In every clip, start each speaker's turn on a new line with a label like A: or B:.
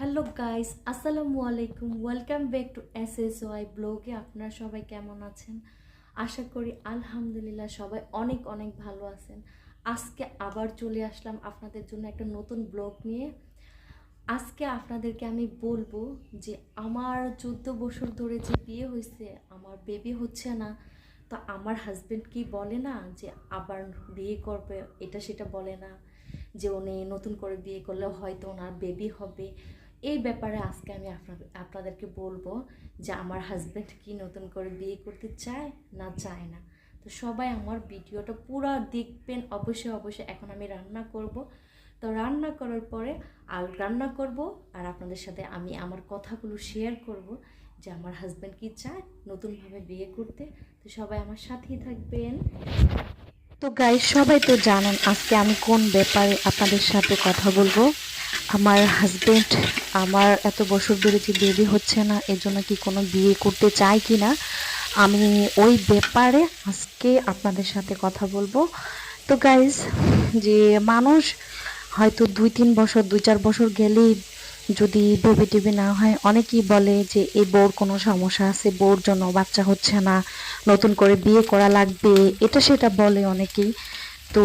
A: Hello guys আসসালামু আলাইকুম welcome back to S S Y ব্লগে আপনারা সবাই কেমন আছেন? আশা করি আলহামদুলিল্লাহ সবাই অনেক অনেক ভালো আছেন। আজকে আবার চলে আসলাম আপনাদের জন্য একটা নতুন ব্লগ নিয়ে। আজকে আপনাদেরকে আমি বলব যে আমার চোদ্দ বছর ধরে যে বিয়ে হয়েছে, আমার বেবি হচ্ছে না। তো আমার হাজবেন্ড কি বলে না যে আবার বিয়ে করবে? এটা সেটা বলে না। যে উনি নতুন করে বিয়ে করলে হয়তো ওনার বেবি হবে। এই ব্যাপারে আজকে আমি আপনাদেরকে বলব যে আমার হাজব্যান্ড কি নতুন করে বিয়ে করতে চায় না চায় না। তো সবাই আমার ভিডিওটা পুরো দেখবেন, অবশ্যই অবশ্যই এখন আমি রান্না করব। তো রান্না করার পরে আর রান্না করব আর আপনাদের সাথে আমি আমার কথাগুলো শেয়ার করব যে আমার হাজব্যান্ড কি চায় নতুনভাবে বিয়ে করতে। তো সবাই আমার সাথেই থাকবেন।
B: তো গাই সবাই তো জানেন আজকে আমি কোন ব্যাপারে আপনাদের সাথে কথা বলব। আমার হাজবেন্ড আমার এত বছর ধরে যে বেবি হচ্ছে না, এর জন্য কি কোনো বিয়ে করতে চাই কি না, আমি ওই ব্যাপারে আজকে আপনাদের সাথে কথা বলব। তো গাইস যে মানুষ হয়তো দুই তিন বছর, দুই চার বছর গেলেই যদি বেবি টেবি না হয়, অনেকেই বলে যে এই বউর কোনো সমস্যা আছে, বউর জন্য বাচ্চা হচ্ছে না, নতুন করে বিয়ে করা লাগবে, এটা সেটা বলে অনেকেই। তো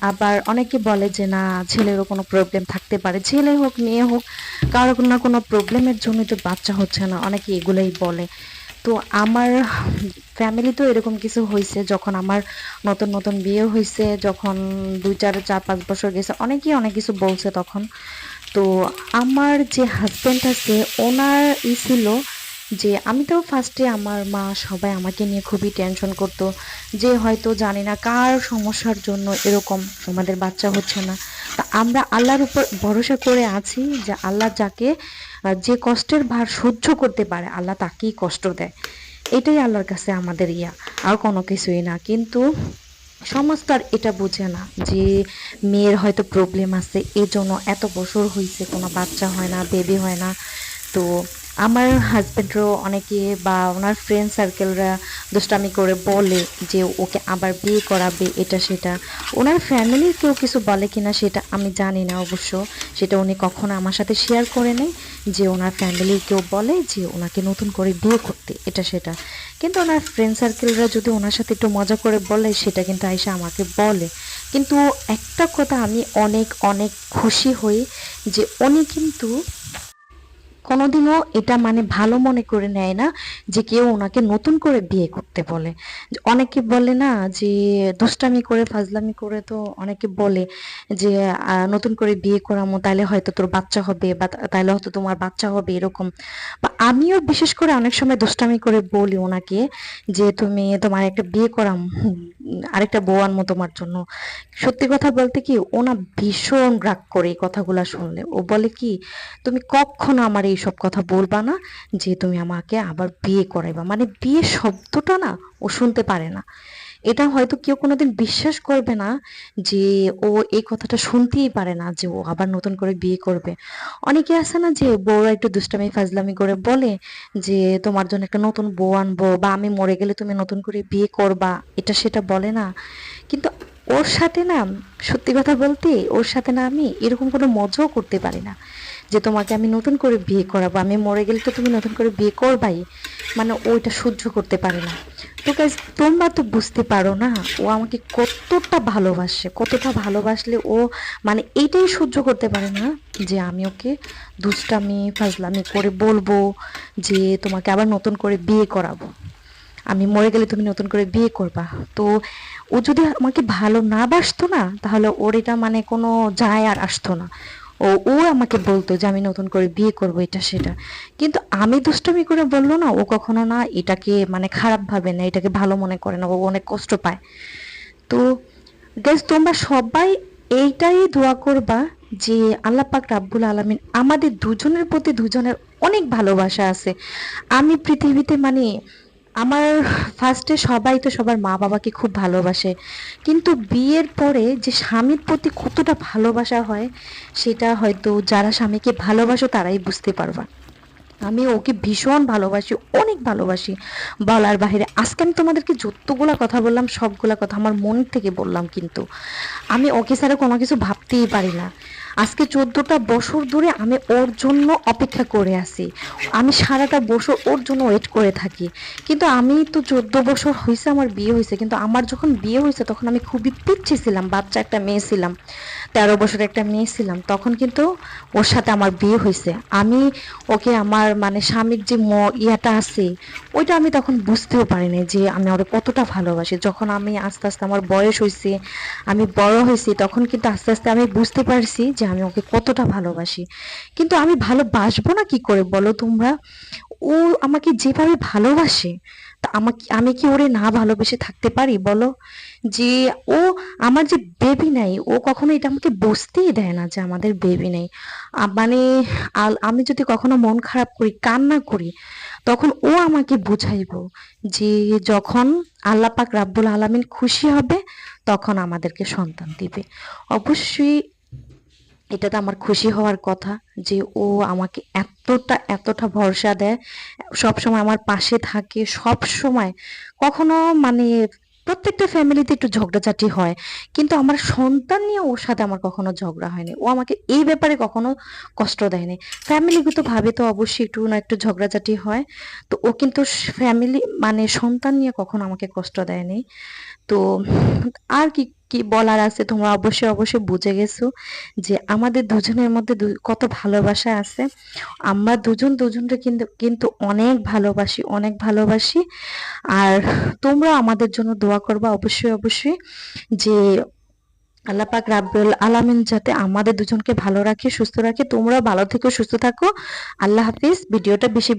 B: আবার অনেকে বলে যে, না, ছেলেরও কোনো প্রবলেম থাকতে পারে। ছেলে হোক, মেয়ে হোক, কারও না কোনো প্রবলেমের জন্য তো বাচ্চা হচ্ছে না। অনেকে এগুলোই বলে। তো আমার ফ্যামিলিতেও এরকম কিছু হয়েছে যখন আমার নতুন নতুন বিয়ে হয়েছে যখন দুই, চার চার, পাঁচ বছর গেছে, অনেকেই অনেক কিছু বলছে তখন। তো আমার যে হাজব্যান্ড আছে, ওনার ই ছিল যে আমি তো ফার্স্টে আমার মা সবাই আমাকে নিয়ে খুবই টেনশন করতো যে হয়তো জানি না কার সমস্যার জন্য এরকম আমাদের বাচ্চা হচ্ছে না। তা আমরা আল্লাহর উপর ভরসা করে আছি যে আল্লাহ যাকে যে কষ্টের ভার সহ্য করতে পারে, আল্লাহ তাকেই কষ্ট দেয়। এটাই আল্লাহর কাছে আমাদের ইয়া, আর কোনো কিছুই না। কিন্তু সমাজ তো আর এটা বোঝে না যে মেয়ের হয়তো প্রবলেম আছে, এজন্য এত বছর হয়েছে কোনো বাচ্চা হয় না বেবি হয় না। তো আমার হাজব্যান্ডও অনেকে বা ওনার ফ্রেন্ড সার্কেলরা দুষ্টামি করে বলে যে ওকে আবার বিয়ে করাবে, এটা, সেটা। ওনার ফ্যামিলির কেউ কিছু বলে কিনা সেটা আমি জানি না অবশ্য। সেটা উনি কখনো আমার সাথে শেয়ার করে নেই যে ওনার ফ্যামিলির কেউ বলে যে ওনাকে নতুন করে বিয়ে করতে, এটা, সেটা। কিন্তু ওনার ফ্রেন্ড সার্কেলরা যদি ওনার সাথে একটু মজা করে বলে, সেটা কিন্তু আয়সা আমাকে বলে। কিন্তু একটা কথা আমি অনেক অনেক খুশি হই যে উনি কিন্তু কোনোদিনও এটা মানে ভালো মনে করে নেয় না যে কেউ ওনাকে নতুন করে বিয়ে করতে বলে। অনেকে বলে না যে, দুষ্টামি করে, ফাজলামি করে তো অনেকে বলে যে নতুন করে বিয়ে করামো তাহলে হয়তো তোর বাচ্চা হবে বা তাহলে হয়তো তোমার বাচ্চা হবে এরকম। বা আমিও বিশেষ করে অনেক সময় দুষ্টামি করে বলি ওনাকে যে, তুমি তোমার একটা বিয়ে করাম, আরেকটা বউ আনব তোমার জন্য। সত্যি কথা বলতে কি, ওনা ভীষণ রাগ করে এই কথাগুলা শুনলে। ও বলে কি, তুমি কখনো আমার এইসব কথা বলবা না যে তুমি আমাকে আবার বিয়ে করাইবা। মানে বিয়ে শব্দটা না ও শুনতে পারে না। এটা হয়তো কেউ কোনোদিন বিশ্বাস করবে না যে ও এই কথাটা শুনতেই পারে না যে ও আবার নতুন করে বিয়ে করবে। অনেকে আছে না যে বউরা একটু দুষ্টামি, ফাজলামি করে বলে যে তোমার জন্য একটা নতুন বউ আনব বা আমি মরে গেলে তুমি নতুন করে বিয়ে করবা, এটা সেটা বলে না। কিন্তু ওর সাথে না সত্যি কথা বলতে ওর সাথে না আমি এরকম কোনো মজাও করতে পারি না। যে তোমাকে আমি নতুন করে বিয়ে করাবো, আমি মরে গেলে তো তুমি নতুন করে বিয়ে করবাই। মানে ওইটা সহ্য করতে পারে না। তো গাইজ তোমরা তো বুঝতে পারো না, ও আমাকে কতটা ভালোবাসে, কতটা ভালোবাসলে ও মানে এইটাই সহ্য করতে পারে না যে আমি ওকে দুষ্টামি, ফাজলামি করে বলব যে তোমাকে আবার নতুন করে বিয়ে করাবো। আমি মরে গেলে তুমি নতুন করে বিয়ে করবা। তো ও যদি আমাকে ভালো না বাসতো না, তাহলে ওর এটা মানে কোনো যায় আর আসতো না। ও ও আমাকে বলতো যে আমি নতুন করে বিয়ে করব, এটা সেটা। কিন্তু আমি দুষ্টমি করে বলল না, ও কখনো না এটাকে মানে খারাপ ভাবে না, এটাকে ভালো মনে করে না, ও অনেক কষ্ট পায়। তো গাইজ তোমরা সবাই এইটাই দোয়া করবা যে আল্লাহ পাক রাব্বুল আলামিন আমাদের দুজনের প্রতি দুজনের অনেক ভালোবাসা আছে। আমি পৃথিবীতে মানে আমার ফার্স্টে সবাই তো সবার মা বাবাকে খুব ভালোবাসে। কিন্তু বিয়ের পরে যে স্বামীর প্রতি কতটা ভালোবাসা হয়, সেটা হয়তো যারা স্বামীকে ভালোবাসো তারাই বুঝতে পারবা। আমি ওকে ভীষণ ভালোবাসি, অনেক ভালোবাসি। বলার বাহিরে, আজকে আমি তোমাদেরকে যতগুলা কথা বললাম, সবগুলা কথা আমার মন থেকে বললাম কিন্তু। আমি ওকে ছাড়া কোনো কিছু ভাবতেই পারি না। আজকে চোদ্দটা বছর ধরে আমি ওর জন্য অপেক্ষা করে আছি। আমি সারাটা বছর ওর জন্য ওয়েট করে থাকি। কিন্তু আমি তো চোদ্দ বছর হয়েছে আমার বিয়ে হয়েছে কিন্তু আমার যখন বিয়ে হয়েছে তখন আমি খুবই পিচ্ছি ছিলাম, বাচ্চা একটা মেয়ে ছিলাম। তেরো বছর একটা মেয়ে ছিলাম। তখন কিন্তু ওর সাথে আমার বিয়ে হয়েছে। আমি ওকে আমার মানে স্বামীর যে ম ইয়াটা আছে, ওইটা আমি তখন বুঝতেও পারিনি যে আমি ওরে কতটা ভালোবাসি। যখন আমি আস্তে আস্তে আমার বয়স হয়েছে, আমি বড় হয়েছি, তখন কিন্তু আস্তে আস্তে আমি বুঝতে পারছি যে আমি ওকে কতটা ভালোবাসি। কিন্তু আমি ভালোবাসবো না কি করে বলো তোমরা? ও আমাকে যেভাবে ভালোবাসে আমাকে, আমি কি ওরে না ভালোবেসে থাকতে পারি? বলো। যে ও আমার যে বেবি নাই, ও কখনো এটা আমাকে বুঝতেই দেয় না যে আমাদের বেবি নেই। মানে আমি যদি কখনো মন খারাপ করি, কান্না করি, তখন ও আমাকে বুঝাইবো যে যখন আল্লাপাক রাব্বুল আলামিন খুশি হবে, তখন আমাদেরকে সন্তান দিবে। অবশ্যই এটা তো আমার খুশি হওয়ার কথা যে ও আমাকে এতটা এতটা ভরসা দেয়। সব সময় আমার পাশে থাকে সব সময় কখনো মানে প্রত্যেকটা ফ্যামিলিতে একটু ঝগড়াঝাটি হয়। কিন্তু আমার সন্তান নিয়ে ওর সাথে আমার কখনো ঝগড়া হয়নি। ও আমাকে এই ব্যাপারে কখনো কষ্ট দেয়নি। ফ্যামিলিগত ভাবে তো অবশ্যই একটু না একটু ঝগড়াঝাটি হয়। তো ও কিন্তু ফ্যামিলি মানে সন্তান নিয়ে কখনো আমাকে কষ্ট দেয়নি। তো আর কি কি বলার আছে তোমরা অবশ্যই অবশ্যই বুঝে গেছো যে আমাদের দুজনের মধ্যে কত ভালোবাসা আছে। আমরা দুজন দুজনকে কিন্তু কিন্তু অনেক ভালোবাসি অনেক ভালোবাসি। আর তোমরা আমাদের জন্য দোয়া করবা অবশ্যই অবশ্যই যে আল্লাহ পাক রাব্বুল আলামিন যাতে আমাদের দুজনকে ভালো রাখে, সুস্থ রাখে। তোমরা ভালো থেকো, সুস্থ থাকো। আল্লাহ হাফিজ। ভিডিওটা বেশি